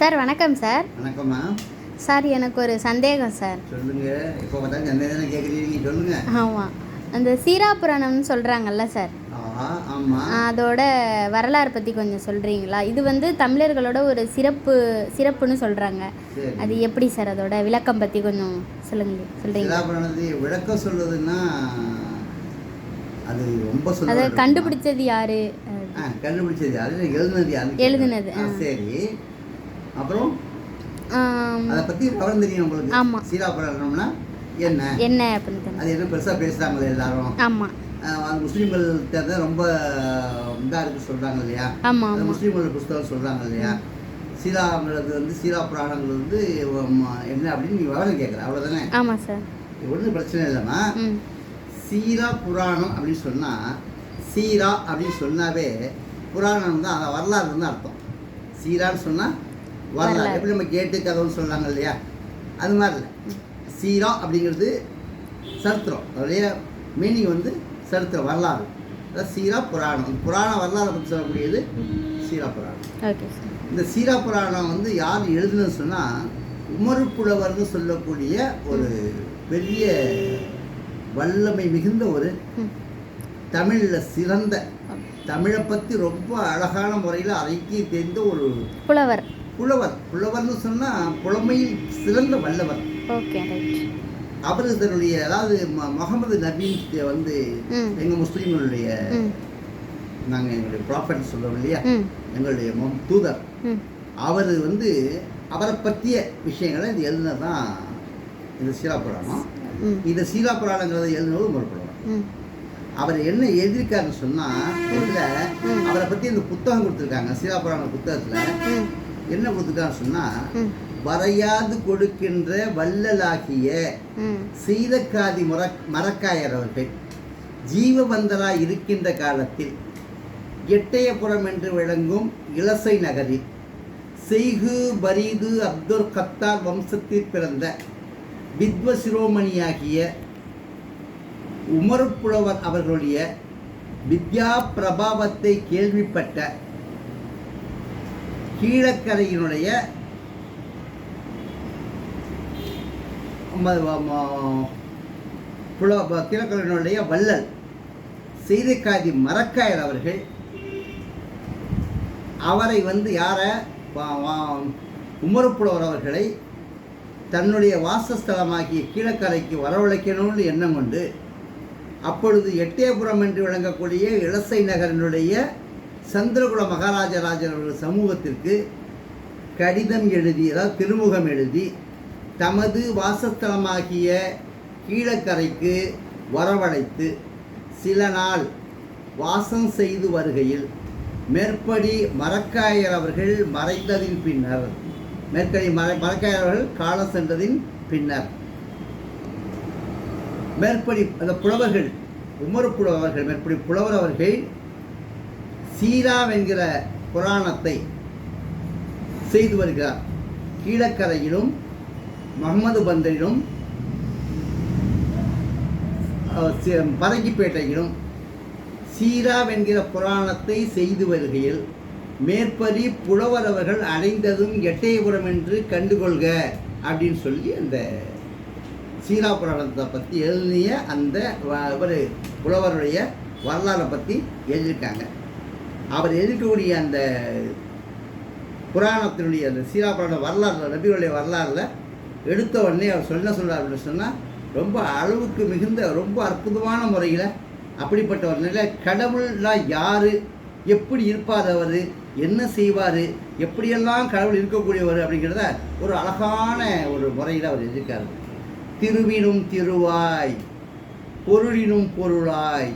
Sir வணக்கம் sir. வணக்கம்மா. Sir எனக்கு ஒரு சந்தேகம் சார். சொல்லுங்க. இப்போ பார்த்தா என்ன தானே கேட்குறீங்க சொல்லுங்க. ஆமாம் அந்த சீரா. புராணம்னு சொல்கிறாங்கல்ல சார் அதோட வரலாறு பற்றி கொஞ்சம் சொல்கிறீங்களா இது வந்து தமிழர்களோட ஒரு சிறப்பு சிறப்புன்னு சொல்கிறாங்க அது எப்படி சார் அதோட விளக்கம் பற்றி கொஞ்சம் சொல்லுங்க சிலாபுராணத்தை விளக்கம் சொல்லுதுன்னா அது ரொம்ப அதை கண்டுபிடிச்சது யாரு? கண்டுபிடிச்சது அது எழுதுனது எழுதுனது. சரி. அப்புறம் அதை பற்றி விவரம் தெரியும் உங்களுக்கு. ஆமா. சீலாபுராணம்னா என்ன? என்ன அப்படின்னு. அது என்ன பெருசாக பேசுகிறாங்களே எல்லாரும்? ஆமாம் முஸ்லீம்கள்கிட்ட தான் ரொம்ப இதாக இருக்கு சொல்கிறாங்க இல்லையா? ஆமாம் முஸ்லீம்களோட புஸ்தகம் சொல்கிறாங்க இல்லையா? சீலாங்கிறது வந்து சீலா புராணங்கள் வந்து என்ன அப்படின்னு நீ விவரம் கேட்குற அவ்வளோதானே ஆமாம் சார். ஒன்றும் பிரச்சனை இல்லைம்மா. சீரா புராணம் அப்படின்னு சொன்னால் சீரா அப்படின்னு சொன்னாவே புராணம் தான் அதை வரலாறு தான் அர்த்தம். சீரான்னு சொன்னால் வரலாறு. எப்படி நம்ம கேட்டு கதவுன்னு சொல்கிறாங்க இல்லையா? அது மாதிரி இல்லை. சீரா அப்படிங்கிறது சரித்திரம். அதோடைய மீனிங் வந்து சரித்திரம் வரலாறு. அதாவது சீரா புராணம். புராண வரலாறை பற்றி சொல்லக்கூடியது சீரா புராணம். இந்த சீரா புராணம் வந்து யார் எழுதுனது சொன்னால் உமரு புலவர்னு சொல்லக்கூடிய ஒரு பெரிய வல்லமை மிகுந்த ஒரு தமிழில் சிறந்த தமிழை பற்றி ரொம்ப அழகான முறையில் அரைக்கி தெரிந்த ஒரு புலவர். புலவர். புலவர்னு சொன்னால் புலமையில் சிறந்த வல்லவர். அவர் தன்னுடைய அதாவது முகமது நபீன் வந்து எங்கள் முஸ்லீம்களுடைய நாங்கள் எங்களுடைய ப்ராஃபட் சொல்கிறோம் இல்லையா? எங்களுடைய தூதர். அவர் வந்து அவரை பற்றிய விஷயங்களை இது எழுதினது தான் இந்த சீலா புராணம் இந்த சீலா புராணங்கிறத எழுதினது ஒரு புலவர். அவர் என்ன எழுதியிருக்காருன்னு சொன்னால் இதில். அவரை பற்றி இந்த புத்தகம் கொடுத்துருக்காங்க சீலா புராண புத்தகத்தில் என்ன கொடுத்துருக்காங்கன்னு சொன்னால் வரையாது கொடுக்கின்ற வள்ளலாகிய சீதக்காதி முற மரக்காயர் அவர்கள் ஜீவபந்தராய் இருக்கின்ற காலத்தில் எட்டயபுரம் என்று விளங்கும் இலசை நகரில் செய்கு பரீது அப்துல் கத்தார் வம்சத்தில் பிறந்த வித்வ சிரோமணியாகிய உமருப்புலவர் அவர்களுடைய வித்யா பிரபாவத்தை கேள்விப்பட்ட கீழக்கரையினுடைய புல கீழக்கரையினுடைய வள்ளல் செய்திக்காதி மரக்காயர் அவர்கள் அவரை வந்து யாரை? உமருப்புலவர் அவர்களை தன்னுடைய வாசஸ்தலமாகிய கீழக்கரைக்கு வரவழைக்கணும்னு எண்ணம் கொண்டு அப்பொழுது எட்டயபுரம் என்று விளங்கக்கூடிய இளசை நகரினுடைய சந்திரகுல மகாராஜராஜன் அவர்கள் சமூகத்திற்கு கடிதம் எழுதி அதாவது திருமுகம் எழுதி தமது வாசஸ்தலமாகிய கீழக்கரைக்கு வரவழைத்து சில நாள் வாசம் செய்து வருகையில் மேற்படி மரக்காயர் அவர்கள் மறைந்ததின் பின்னர் மேற்படி மர மரக்காயர் அவர்கள் காலம் சென்றதின் பின்னர். மேற்படி அந்த புலவர்கள் உமர் புலவர்கள் மேற்படி புலவர் அவர்கள் சீராம் என்கிற புராணத்தை செய்து வருகிறார். கீழக்கரையிலும் மஹமது பந்தரிலும் பரங்கிப்பேட்டையிலும் சீராம் என்கிற புராணத்தை செய்து வருகையில் மேற்படி புலவர் அவர்கள் அடைந்ததும் எட்டயபுரம் என்று கண்டுகொள்க அப்படின்னு சொல்லி அந்த சீரா புராணத்தை பற்றி எழுதிய அந்த இவர் ஒரு புலவருடைய வரலாறை பற்றி எழுதியிருக்காங்க. அவர் எதிர்க்கக்கூடிய அந்த புராணத்தினுடைய அந்த சீரா வரலாறு நபிகளுடைய வரலாறுல எடுத்த உடனே அவர் சொல்ல சொல்றார் அப்படின்னு சொன்னால் ரொம்ப அளவுக்கு மிகுந்த ரொம்ப அற்புதமான முறையில் அப்படிப்பட்ட ஒரு நிலை. கடவுள்னா யார்? எப்படி இருப்பார் அவர்? என்ன செய்வார்? எப்படியெல்லாம் கடவுள் இருக்கக்கூடியவர் அப்படிங்கிறத ஒரு அழகான ஒரு முறையில் அவர் எதிர்க்காரு திருவினும் திருவாய் பொருளினும் பொருளாய்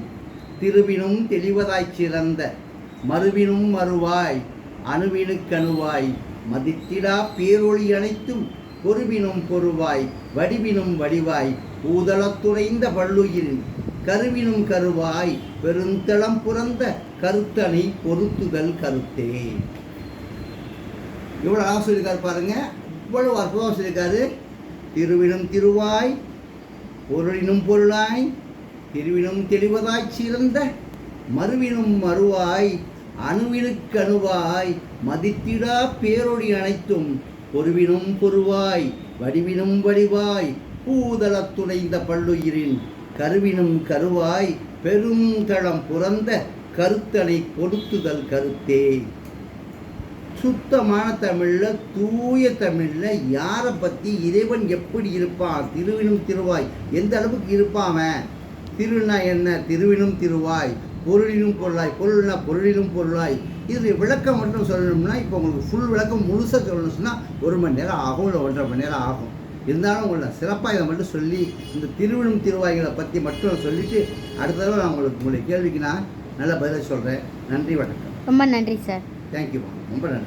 திருவினும் தெளிவதாய்ச் சிறந்த மறுவினும் மறுவாய் அணுவினுக்கணுவாய் மதித்திடா பேரொளி அனைத்தும் பொருவினும் பொருவாய் வடிவினும் வடிவாய். ஊதளத்துறைந்த பல்லுயிரின் கருவினும் கருவாய். பெருந்தளம் புறந்த கருத்தனை பொருத்துதல் கருத்தே. இவ்வளோ அழகாக சொல்லியிருக்காரு பாருங்க. இவ்வளவு அற்புதமாக சொல்லியிருக்காரு. திருவினும் திருவாய் பொருளினும் பொருளாய். திருவினும் தெளிவதாய் சிறந்த மறுவினும் மறுவாய் அணுவினுக்கணுவாய் மதித்திடா பேரொழி அனைத்தும் பொருவினும் பொருவாய் வடிவினும் வடிவாய் பூதள துணைந்த பல்லுயிரின் கருவினும் கருவாய் பெருந்தளம் புறந்த கருத்தனை கொடுத்துதல் கருத்தே. சுத்தமான தமிழில் தூய தமிழில் யாரை பற்றி இறைவன் எப்படி இருப்பான் திருவினும் திருவாய் எந்த அளவுக்கு இருப்பான் திருவினா என்ன? திருவினும் திருவாய். பொருளினும் பொருளாய் பொருள்னா பொருளினும் பொருளாய். இது விளக்கம் மட்டும் சொல்லணும்னா இப்போ உங்களுக்கு ஃபுல் விளக்கம் முழுசாக சொல்லணும்னு சொன்னால் ஒரு மணி நேரம் ஆகும் இல்லை ஒன்றரை மணி நேரம் ஆகும். இருந்தாலும் உங்களை சிறப்பாக இதை மட்டும் சொல்லி இந்த திருவிழும் திருவாய்களை பற்றி மட்டும் சொல்லிவிட்டு அடுத்த தடவை நான் உங்களுக்கு உங்களுடைய கேள்விக்கு நான் நல்ல பதிலை சொல்கிறேன் நன்றி வணக்கம். ரொம்ப நன்றி சார். தேங்க்யூ ரொம்ப நன்றி.